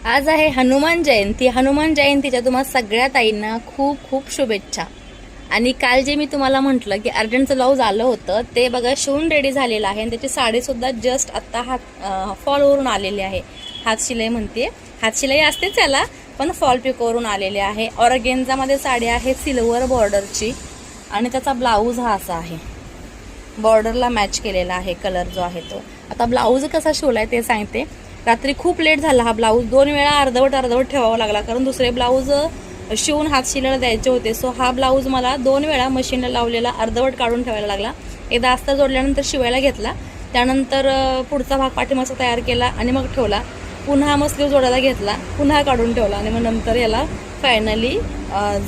आज आहे हनुमान जयंती. हनुमान जयंतीच्या तुम्हाला सगळ्या ताईंना खूप खूप शुभेच्छा. आणि काल जे मी तुम्हाला म्हटलं की अर्जंटचं ब्लाऊज आलं होतं ते बघा शिवून रेडी झालेलं आहे. आणि त्याची साडीसुद्धा जस्ट आत्ता हात फॉलवरून आलेली आहे. हात शिलाई म्हणते हात शिलाई असतेच याला पण फॉल पिकवरून आलेले आहे. ऑरगेंजामध्ये साडी आहे सिल्वर बॉर्डरची. आणि त्याचा ब्लाऊज हा असा आहे. बॉर्डरला मॅच केलेला आहे कलर जो आहे तो. आता ब्लाऊज कसा शिवलाय ते सांगते. रात्री खूप लेट झाला हा ब्लाऊज दोन वेळा अर्धवट अर्धवट ठेवावा लागला. कारण दुसरे ब्लाऊज शिवून हात शिलायला द्यायचे होते. सो हा ब्लाऊज मला दोन वेळा मशीनला लावलेला अर्धवट काढून ठेवायला लागला. एकदा अस्तर जोडल्यानंतर शिवायला घेतला. त्यानंतर पुढचा भाग पाठीमासा तयार केला आणि मग ठेवला. पुन्हा मग स्लीव जोडायला घेतला. पुन्हा काढून ठेवला. आणि मग नंतर याला फायनली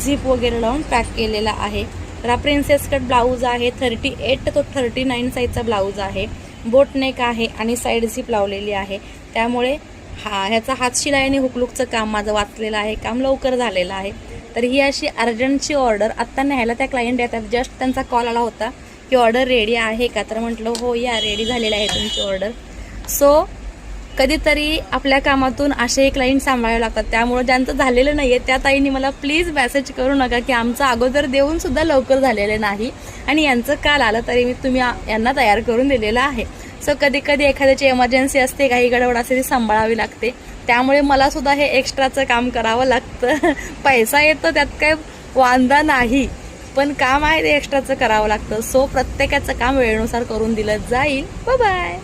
झीप वगैरे लावून पॅक केलेला आहे. तर हा प्रिन्सेस कट ब्लाऊज आहे. थर्टी एट तो थर्टी नाईन साईजचा ब्लाऊज आहे. बोट नेक आहे आणि साईड झिप लावलेली आहे. त्यामुळे हा ह्याचा हात शिलाई आणि हुकलुकचं काम माझं वाचलेलं आहे. काम लवकर झालेलं आहे. तर ही अशी अर्जंटची ऑर्डर आत्ता न्यायला त्या क्लायंट येतात. जस्ट त्यांचा कॉल आला होता की ऑर्डर रेडी आहे का? तर म्हटलं हो या रेडी झालेली आहे तुमची ऑर्डर सो कधीतरी आपल्या कामातून असे क्लायंट सांभाळावे लागतात. त्यामुळे ज्यांचं झालेलं नाही आहे त्या ताईंनी मला प्लीज मेसेज करू नका की आमचं अगोदर देऊन सुद्धा लवकर झालेलं नाही आणि यांचं काल आलं तरी मी तुम्ही यांना तयार करून दिलेलं आहे. सो कधी कधी एखाद्याची एमर्जन्सी असते काही गडबड असते ती सांभाळावी लागते. त्यामुळे मला सुद्धा हे एक्स्ट्राचं काम करावं लागतं. पैसा येतो त्यात काही वांदा नाही. पण काम आहे ते एक्स्ट्राचं करावं लागतं. सो प्रत्येकाचं काम वेळेनुसार करून दिलं जाईल. बाय